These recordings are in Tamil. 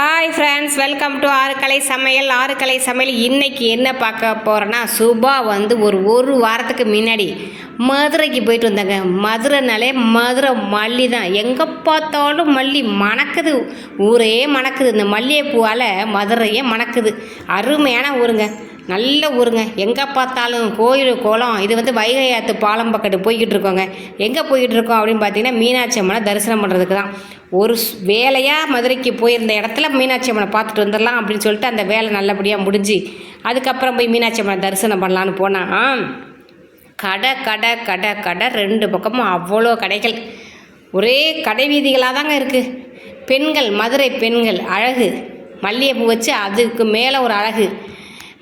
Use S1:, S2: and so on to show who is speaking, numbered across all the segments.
S1: ஹாய் ஃப்ரெண்ட்ஸ் வெல்கம் டு ஆறு கலை சமையல். ஆறு கலை சமையல் இன்றைக்கி என்ன பார்க்க போகிறேன்னா சுபா வந்து ஒரு ஒரு வாரத்துக்கு முன்னாடி மதுரைக்கு போயிட்டு வந்தாங்க. மதுரைனாலே மதுரை மல்லி தான் எங்கே பார்த்தாலும் மல்லி மணக்குது. ஊரே மணக்குது. இந்த மல்லிகைப்பூவால் மதுரையே மணக்குது. அருமையான ஊருங்க. நல்ல ஊருங்க. எங்கே பார்த்தாலும் கோயில் குளம் இது வந்து வைகை ஆற்று பாலம் பக்கத்து போய்கிட்டு இருக்கோங்க. எங்கே போய்கிட்டு இருக்கோம் அப்படின்னு பார்த்தீங்கன்னா மீனாட்சி அம்மனை தரிசனம் பண்ணுறதுக்கு தான். ஒரு வேலையாக மதுரைக்கு போயிருந்த இடத்துல மீனாட்சி அம்மனை பார்த்துட்டு வந்துடலாம் அப்படின்னு சொல்லிட்டு அந்த வேலை நல்லபடியாக முடிஞ்சு அதுக்கப்புறம் போய் மீனாட்சி அம்மனை தரிசனம் பண்ணலான்னு போனால் கடை கடை கடை கடை ரெண்டு பக்கமும் அவ்வளோ கடைகள். ஒரே கடை வீதிகளாக தாங்க இருக்குது பெண்கள் மதுரை பெண்கள் அழகு. மல்லிகைப்பூ வச்சு அதுக்கு மேலே ஒரு அழகு.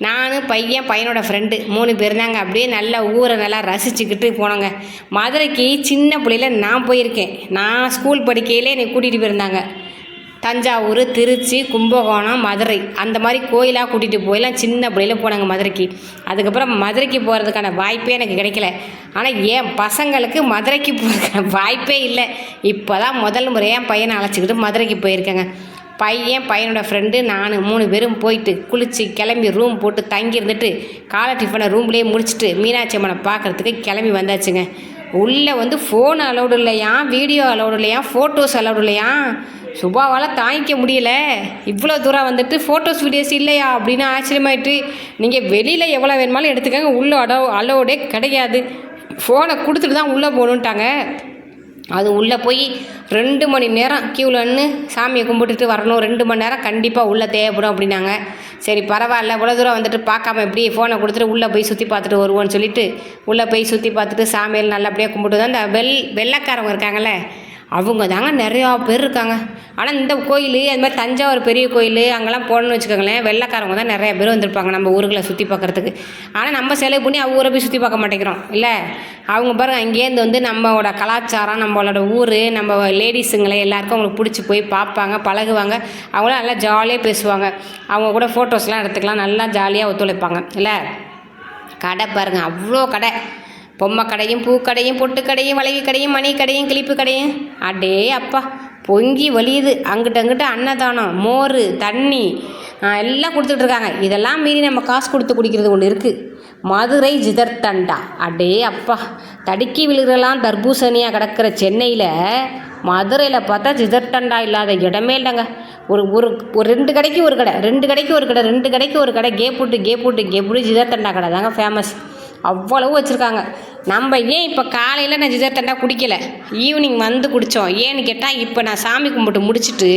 S1: நான் பையன் பையனோட ஃப்ரெண்டு மூணு பேர் தாங்க அப்படியே நல்லா ஊரை நல்லா ரசிச்சுக்கிட்டு போனோங்க. மதுரைக்கு சின்ன பிள்ளையில நான் போயிருக்கேன். நான் ஸ்கூல் படிக்கையிலே என்னை கூட்டிகிட்டு போயிருந்தாங்க. தஞ்சாவூர் திருச்சி கும்பகோணம் மதுரை. அந்த மாதிரி கோயிலாக கூட்டிகிட்டு போயெல்லாம் சின்ன பிள்ளையில போனாங்க மதுரைக்கு. அதுக்கப்புறம் மதுரைக்கு போகிறதுக்கான வாய்ப்பே எனக்கு கிடைக்கல. ஆனால் என் பசங்களுக்கு மதுரைக்கு போகிறதுக்கான வாய்ப்பே இல்லை. இப்போ தான் முதல் முறையாக என் பையனை அழைச்சிக்கிட்டு மதுரைக்கு போயிருக்கேங்க. பையன் பையனோட ஃப்ரெண்டு நான் மூணு பேரும் போயிட்டு குளித்து கிளம்பி ரூம் போட்டு தங்கி இருந்துட்டு காலை டிஃபனை ரூம்லேயே முடிச்சுட்டு மீனாட்சி அம்மனை பார்க்குறதுக்கு கிளம்பி வந்தாச்சுங்க. உள்ளே வந்து ஃபோன் அலௌடு இல்லையா? வீடியோ அலௌடு இல்லையா? ஃபோட்டோஸ் அலௌடு இல்லையா? சுபாவால் தாங்கிக்க முடியல. இவ்வளோ தூரம் வந்துட்டு ஃபோட்டோஸ் வீடியோஸ் இல்லையா? அப்படின்னு ஆச்சரியமாயிட்டு நீங்கள் வெளியில் எவ்வளோ வேணுமாலும் எடுத்துக்கோங்க. உள்ளே அடோ அலோடே கிடையாது. ஃபோனை கொடுத்துட்டு தான் உள்ளே போகணுன்ட்டாங்க அது உள்ளே போய் ரெண்டு மணி நேரம் க்யூவில் நின்று சாமியை கும்பிட்டுட்டு வரணும். ரெண்டு மணி நேரம் கண்டிப்பாக உள்ளே தேவைப்படும் அப்படின்னாங்க. சரி பரவாயில்ல. இவ்வளோ தூரம் வந்துட்டு பார்க்காம எப்படி ஃபோனை கொடுத்துட்டு உள்ளே போய் சுற்றி பார்த்துட்டு வருவோன்னு சொல்லிட்டு உள்ளே போய் சுற்றி பார்த்துட்டு சாமியில் நல்லபடியாக கும்பிட்டு தான் இந்த வெள் வெள்ளைக்காரவங்க இருக்காங்கல்ல அவங்க தாங்க நிறையா பேர் இருக்காங்க. ஆனால் இந்த கோயில் அது மாதிரி தஞ்சாவூர் பெரிய கோயில் அங்கெல்லாம் போகணும்னு வச்சுக்கோங்களேன் வெள்ளைக்காரவங்க தான் நிறைய பேர் வந்திருப்பாங்க நம்ம ஊருகளை சுற்றி பார்க்குறதுக்கு. ஆனால் நம்ம செலவு பண்ணி அவங்க ஊரை போய் சுற்றி பார்க்க மாட்டேங்கிறோம் இல்லை? அவங்க பாருங்க அங்கேருந்து வந்து நம்மளோட கலாச்சாரம் நம்மளோட ஊர் நம்ம லேடிஸுங்களை எல்லாருக்கும் அவங்களுக்கு பிடிச்சி போய் பார்ப்பாங்க பழகுவாங்க. அவங்களும் நல்லா ஜாலியாக பேசுவாங்க. அவங்க கூட ஃபோட்டோஸ்லாம் எடுத்துக்கலாம் நல்லா ஜாலியாக ஒத்துழைப்பாங்க இல்லை? கடை பாருங்கள் அவ்வளோ கடை. பொம்மை கடையும் பூக்கடையும் பொட்டு கடையும் வளைவு கடையும் மணி கடையும் கிளிப்பு கடையும் அடே அப்பா பொங்கி வலியுது. அங்கிட்ட அங்கிட்ட அன்னதானம் மோர் தண்ணி எல்லாம் கொடுத்துட்ருக்காங்க இதெல்லாம் மீறி நம்ம காசு கொடுத்து குடிக்கிறது ஒன்று இருக்குது மதுரை ஜிதர்தண்டா அடே அப்பா தடுக்கி விழுகிறலாம் தர்பூசணியாக கிடக்கிற சென்னையில் மதுரையில் பார்த்தா ஜிதர்தண்டா இல்லாத இடமே இல்லைங்க. ஒரு ஒரு ஒரு ரெண்டு கடைக்கு ஒரு கடை ரெண்டு கடைக்கு ஒரு கடை ரெண்டு கடைக்கு ஒரு கடை. கேப் போட்டு கேப் போட்டு கேப் போட்டு ஜிதர்தண்டா கடை தாங்க ஃபேமஸ் அவ்வளவு வச்சுருக்காங்க. நம்ம ஏன் இப்போ காலையில் நான் ஜிதர்தண்டா குடிக்கல? ஈவினிங் வந்து குடித்தோம் ஏன்னு கேட்டால் இப்போ நான் சாமி கும்பிட்டு முடிச்சுட்டு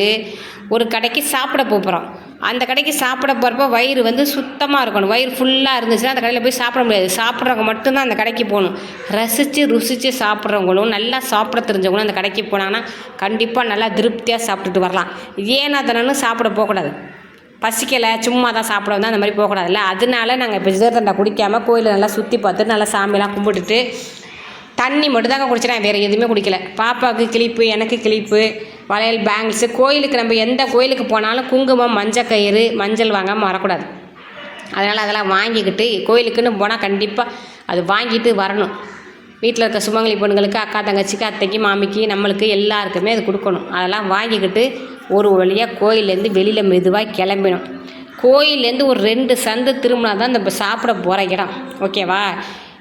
S1: ஒரு கடைக்கு சாப்பிட போகிறோம் அந்த கடைக்கு சாப்பிட போகிறப்ப வயிறு வந்து சுத்தமாக இருக்கணும். வயிறு ஃபுல்லாக இருந்துச்சுன்னா அந்த கடையில் போய் சாப்பிட முடியாது. சாப்பிட்றவங்க மட்டும்தான் அந்த கடைக்கு போகணும். ரசித்து ருசித்து சாப்பிட்றவங்களும் நல்லா சாப்பிட தெரிஞ்சவங்களும் அந்த கடைக்கு போனாங்கன்னா கண்டிப்பாக நல்லா திருப்தியாக சாப்பிட்டுட்டு வரலாம். ஏன்னா தானே சாப்பிட போகக்கூடாது? பசிக்கலை சும்மா தான் சாப்பிட வந்தால் அந்த மாதிரி போகக்கூடாதுல்ல. அதனால நாங்கள் இப்போ ஜிதர்தண்டா குடிக்காமல் கோயிலில் நல்லா சுற்றி பார்த்துட்டு நல்லா சாமியெல்லாம் கும்பிட்டுட்டு தண்ணி மட்டும் தாங்க குடிச்சிட்டேன் வேறு எதுவுமே குடிக்கல. பாப்பாவுக்கு கிளிப்பு எனக்கு கிளிப்பு வளையல் பேங்கிள்ஸு கோயிலுக்கு நம்ம எந்த கோயிலுக்கு போனாலும் குங்குமம் மஞ்சள் கயிறு மஞ்சள் வாங்காமல் வரக்கூடாது. அதனால் அதெல்லாம் வாங்கிக்கிட்டு கோயிலுக்குன்னு போனால் கண்டிப்பாக அது வாங்கிட்டு வரணும். வீட்டில் இருக்க சுமங்கலி பொண்ணுங்களுக்கு அக்கா தங்கச்சிக்கு அத்தைக்கு மாமிக்கு நம்மளுக்கு எல்லாருக்குமே அது கொடுக்கணும். அதெல்லாம் வாங்கிக்கிட்டு ஒரு வழியாக கோயிலேருந்து வெளியில் மெதுவாக கிளம்பினோம். கோயிலேருந்து ஒரு ரெண்டு சந்து திரும்பினா தான் இந்த சாப்பிட போகிற இடம். ஓகேவா?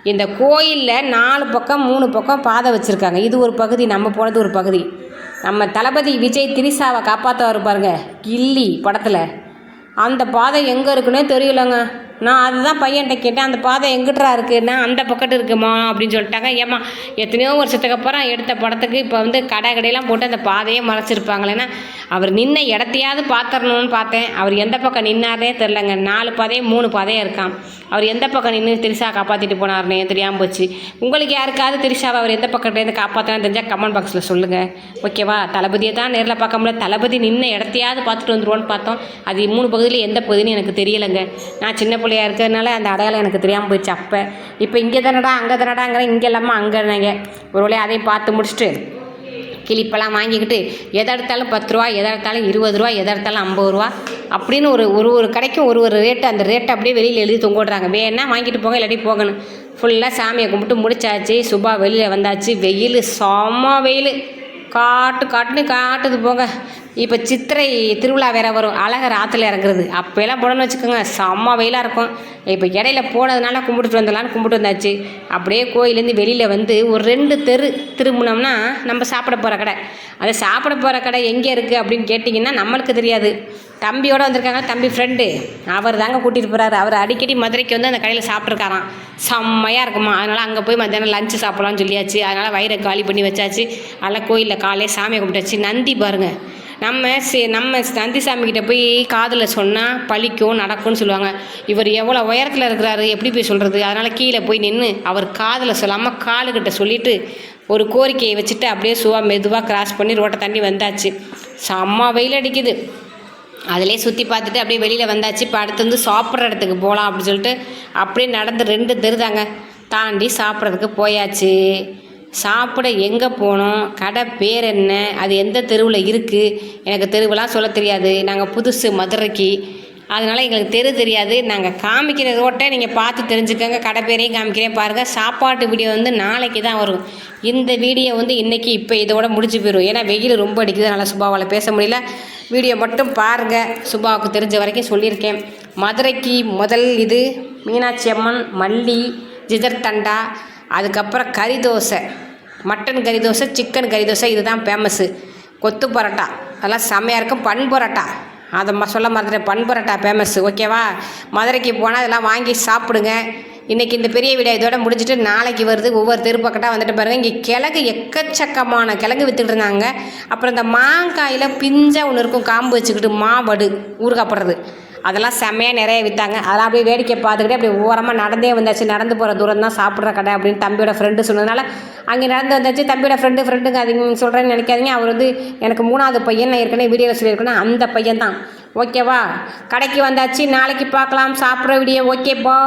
S1: இந்த கோயிலில் நாலு பக்கம் மூணு பக்கம் பாதை வச்சுருக்காங்க. இது ஒரு பகுதி நம்ம போனது ஒரு பகுதி. நம்ம தளபதி விஜய் திரிசாவை காப்பாற்ற பாருங்க. கில்லி படத்தில். அந்த பாதை எங்கே இருக்குன்னே தெரியலங்க. நான் அதுதான் பையன்கிட்ட கேட்டேன் அந்த பாதை எங்கிட்டா இருக்குன்னா அந்த பக்கத்து இருக்குமா? அப்படின்னு சொல்லிட்டாங்க. ஏம்மா எத்தனையோ வருஷத்துக்கு அப்புறம் எடுத்த படத்துக்கு இப்போ வந்து கடை கடையெல்லாம் போட்டு அந்த பாதையே மறைச்சிருப்பாங்களேன்னா அவர் நின்ன இடத்தையாவது பார்த்துடணும்னு பார்த்தேன். அவர் எந்த பக்கம் நின்னாரே தெரிலங்க நாலு பாதையே மூணு பாதையும் இருக்கான் அவர் எந்த பக்கம் நின்று திரிசா காப்பாற்றிட்டு போனார்னே தெரியாமல் போச்சு. உங்களுக்கு யாருக்காவது திரிஷாவை அவர் எந்த பக்கத்துலேருந்து காப்பாற்றினா தெரிஞ்சால் கமெண்ட் பாக்ஸில் சொல்லுங்கள் ஓகேவா தளபதியை தான் நேரில் பார்க்க முடியல. தளபதி நின்ன இடத்தையாவது பார்த்துட்டு வந்துடுவோன்னு பார்த்தோம். அது மூணு பகுதியில் எந்த பகுதின்னு எனக்கு தெரியலைங்க. நான் சின்ன பிள்ளையா இருக்கிறதுனால அந்த அடையாளம் எனக்கு தெரியாமல் போயிடுச்சு அப்போ. இப்போ இங்கே தானடா அங்கே தானடாங்கிற இங்கே இல்லாமல் அங்கே அங்கேனாங்க ஒரு வழியாக அதையும் பார்த்து முடிச்சுட்டு கிளிப்பெல்லாம் வாங்கிக்கிட்டு எதை எடுத்தாலும் பத்து ரூபா எதை எடுத்தாலும் இருபது ரூபா எதை எடுத்தாலும் ஐம்பது ரூபா அப்படின்னு ஒரு ஒரு ஒரு கடைக்கும் ஒரு ஒரு ரேட்டு அந்த ரேட்டை அப்படியே வெளியில் எழுதி தொங்க வேணா வாங்கிட்டு போங்க இல்லாட்டி போகணும் ஃபுல்லாக சாமியை கும்பிட்டு முடிச்சாச்சு. சுபா வெளியில் வந்தாச்சு. வெயில் செம்ம வெயில். காட்டு காட்டுன்னு காட்டுது போங்க. இப்போ சித்திரை திருவிழா வேற வரும். அழகர் ஆற்றுல இறங்குறது. அப்போல்லாம் போனோன்னு வச்சுக்கோங்க. செம்ம வெயிலாக இருக்கும். இப்போ இடையில போனதுனால கும்பிட்டுட்டு வந்துடலான்னு கும்பிட்டு வந்தாச்சு. அப்படியே கோயிலேருந்து வெளியில் வந்து ஒரு ரெண்டு தெரு திரும்பினோம்னா நம்ம சாப்பிட போகிற கடை. அது சாப்பிட போகிற கடை எங்கே இருக்குது அப்படின்னு கேட்டிங்கன்னா நம்மளுக்கு தெரியாது. தம்பியோடு வந்திருக்காங்க. தம்பி ஃப்ரெண்டு அவர் தாங்க கூட்டிகிட்டு போகிறாரு அவர் அடிக்கடி மதுரைக்கு வந்து அந்த கடையில் சாப்பிட்ருக்காராம் செம்மையாக இருக்குமா. அதனால் அங்கே போய் மத்தியானம் லஞ்சு சாப்பிட்லாம்னு சொல்லியாச்சு. அதனால் வயிறை காலி பண்ணி வச்சாச்சு. அதெல்லாம் கோயிலில் காலையே சாமியை கும்பிட்டாச்சு. நந்தி பாருங்கள் நம்ம சே நம்ம நந்திசாமி கிட்ட போய் காதில் சொன்னால் பழிக்கும் நடக்கும்னு சொல்லுவாங்க. இவர் எவ்வளோ உயரத்தில் இருக்கிறாரு எப்படி போய் சொல்கிறது அதனால் கீழே போய் நின்று அவர் காதில் சொல்லாமல் காலுக்கிட்ட சொல்லிவிட்டு ஒரு கோரிக்கையை வச்சுட்டு அப்படியே சுவா மெதுவாக கிராஸ் பண்ணி ரோட்டை தாண்டி வந்தாச்சு. செம்ம வெயில் அடிக்குது. அதிலே சுற்றி பார்த்துட்டு அப்படியே வெளியில் வந்தாச்சு. இப்போ அடுத்து வந்து சாப்பிட்ற இடத்துக்கு போகலாம் அப்படின்னு சொல்லிட்டு அப்படியே நடந்து ரெண்டு தெருதாங்க தாண்டி சாப்பிட்றதுக்கு போயாச்சு. சாப்பிட எங்கே போனோம்? கடை பேர் என்ன? அது எந்த தெருவில் இருக்குது எனக்கு தெருவெலாம் சொல்ல தெரியாது. நாங்கள் புதுசு மதுரைக்கு. அதனால் எங்களுக்கு தெரு தெரியாது. நாங்கள் காமிக்கிற ரோட்டை நீங்கள் பார்த்து தெரிஞ்சுக்கோங்க. கடை பேரையும் காமிக்கிறேன் பாருங்கள் சாப்பாட்டு வீடியோ வந்து நாளைக்கு தான் வரும். இந்த வீடியோ வந்து இன்றைக்கி இப்போ இதோட முடிஞ்சு போயிடும் ஏன்னா வெயில் ரொம்ப அடிக்குது. அதனால் சுபாவால் பேச முடியல. வீடியோ மட்டும் பாருங்கள் சுபாவுக்கு தெரிஞ்ச வரைக்கும் சொல்லியிருக்கேன். மதுரைக்கு முதல் இது மீனாட்சி அம்மன் மல்லி ஜிதர் தண்டா அதுக்கப்புறம் கறி தோசை. மட்டன் கறி தோசை சிக்கன் கறி தோசை இதுதான் ஃபேமஸ்ஸு கொத்து பரோட்டா. அதெல்லாம் செம்மையாக இருக்கும். பன் பரோட்டா. அதை ம சொல்ல மறந்துட்டேன். பன் பரோட்டா ஃபேமஸ்ஸு ஓகேவா மதுரைக்கு போனால் இதெல்லாம் வாங்கி சாப்பிடுங்க. இன்றைக்கி இந்த பெரிய வீடியோ இதோட முடிஞ்சிட்டு நாளைக்கு வருது. ஒவ்வொரு தெருப்பக்கட்டாக வந்துட்டு பாருங்கள் இங்கே கிழங்கு எக்கச்சக்கமான கிழங்கு விற்றுட்டு இருந்தாங்க. அப்புறம் இந்த மாங்காயில் பிஞ்சாக ஒன்று இருக்கும். காம்பு வச்சுக்கிட்டு மாவடு ஊறுகாப்படுறது அதெல்லாம் செம்மையாக நிறைய விற்றாங்க அதெல்லாம் அப்படியே வேடிக்கை பார்த்துக்கிட்டே அப்படியே ஓரமாக நடந்தே வந்தாச்சு. நடந்து போகிற தூரம் தான் சாப்பிட்ற கடை அப்படின்னு தம்பியோட ஃப்ரெண்டு சொன்னதுனால அங்கே நடந்து வந்தாச்சு. தம்பியோட ஃப்ரெண்டு ஃப்ரெண்டுங்க அது சொல்கிறேன்னு நினைக்காதீங்க. அவர் வந்து எனக்கு மூணாவது பையன் நான் ஏற்கனவே வீடியோவில் சொல்லியிருக்கேன்னா அந்த பையன் தான் ஓகேவா கடைக்கு வந்தாச்சு. நாளைக்கு பார்க்கலாம். சாப்பிட்ற வீடியோ ஓகேப்பா